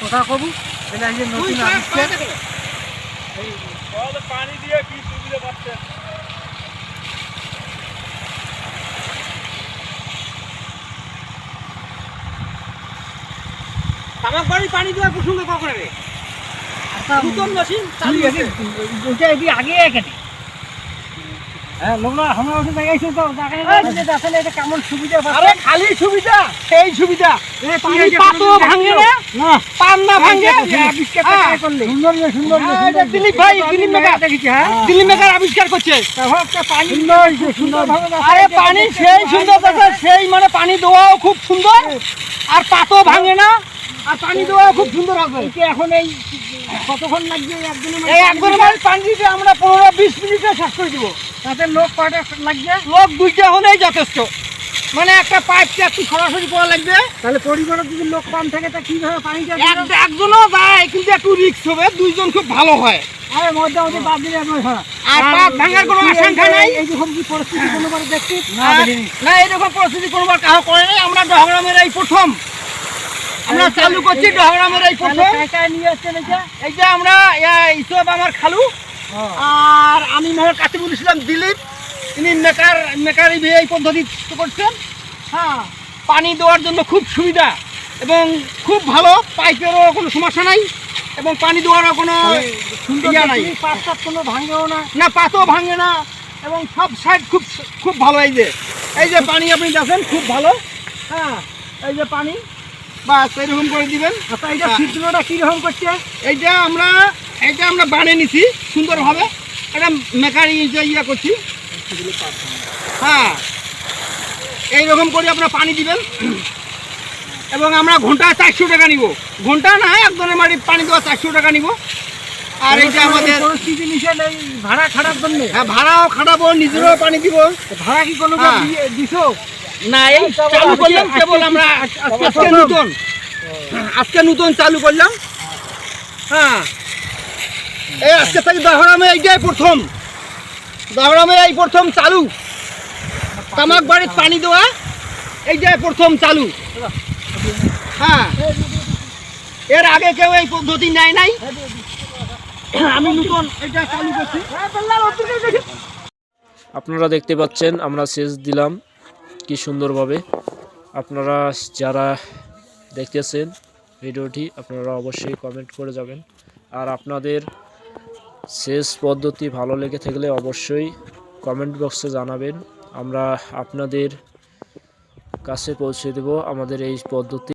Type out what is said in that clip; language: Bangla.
কথা কবু এটা এই যে নতুন আবিষ্কার পানি দিয়ে কি সুবিধা পাচ্ছে তামাক বাড়ি পানি দেওয়ার প্রসঙ্গ কখন হবে আচ্ছা, মেশিন ওইটা আগে এখানে। খালি সুবিধা? সেই সুবিধা। পানি না। ভাঙে। হ্যাঁ। দিলীপ ভাই, দিলীপ মেকার। দেখেছি, হ্যাঁ? মেকার আবিষ্কার করছে। পানি আরে সেই সুন্দর সেই মানে পানি দেওয়াও খুব সুন্দর। আর পাতো ভাঙে না। আর পানি দেওয়াও খুব সুন্দর হবে। এখন এই কতক্ষণ লাগবে? মধ্যে এই পানি একবার পানি দিতে আমরা পনেরো বিশ মিনিটে শেষ করে দিব। তাতে লোক কয়টা লাগবে? লোক দুইটা হলেই যথেষ্ট। মানে একটা পাইপটা একটু সরাসরি করা লাগবে? তাহলে পরিবারের যদি লোক কম থাকে তা কীভাবে পানিটা একজনও যায় কিন্তু একটু রিক্স হবে দুইজন খুব ভালো হয়। আরে মোটামুটি বাদ দিলে আপনার হ্যাঁ। আর পাত ভাঙার কোনো আশঙ্কা নাই? এইরকম কি পরিস্থিতি কোনোবার আর- না এরকম পরিস্থিতি কোনোবার কাহ করে নাই আমরা ডহগ্রামের এই প্রথম। আমরা চালু করছি ডহগ্রামের এই প্রথম এই যে আমরা ইসব আমার খালু। আর আমি মোহাম্মদ কাতিবুল ইসলাম দিলীপ তিনি মেকার মেকার এই- পদ্ধতি করছেন। হ্যাঁ পানি দেওয়ার জন্য খুব সুবিধা এবং খুব ভালো। পাইপেরও কোনো সমস্যা নাই এবং পানি দেওয়ারও কোনো ইয়া নাই। সাত কোনো ভাঙেও না। না পাতও ভাঙে না এবং সব সাইড খুব খুব ভালো এই যে। এই যে পানি আপনি দেখেন খুব ভালো। হ্যাঁ এই যে পানি। বাস এরকম করে দিবেন। আচ্ছা এটা হ্যাঁ। ছিদ্রটা করছে? এইটা আমরা এইটা আমরা বানিয়ে নিছি সুন্দরভাবে এটা মেকারি ইয়া করছি। হ্যাঁ এইরকম করে আপনারা পানি দিবেন। এবং আমরা ঘণ্টা চারশো টাকা নিব। ঘণ্টা না একজনের মাটি পানি দেওয়া চারশো টাকা নিব। আর এইটা আমাদের ভাড়া খাটার জন্য? হ্যাঁ ভাড়াও খাটাবো নিজেরও পানি দিব। ভাড়া কি কোনো। দিছো? না এই চালু করলাম কেবল আমরা আজকে নতুন। আজকে নতুন চালু করলাম। হ্যাঁ। এই আজকে থেকে দহরামে এইটাই প্রথম। দহরামে এই প্রথম চালু। তামাক বাড়ির পানি দেওয়া এইটাই প্রথম চালু। হ্যাঁ। এর আগে কেউ এই পদ্ধতি নেয় নাই। আমি নতুন এটা চালু করছি। আপনারা দেখতে পাচ্ছেন আমরা সেচ দিলাম। কি সুন্দরভাবে আপনারা যারা দেখতেছেন ভিডিওটি, আপনারা অবশ্যই কমেন্ট করে যাবেন। আর আপনাদের শেষ পদ্ধতি ভালো লেগে থাকলে অবশ্যই কমেন্ট বক্সে জানাবেন। আমরা আপনাদের কাছে পৌঁছে দেব আমাদের এই পদ্ধতি।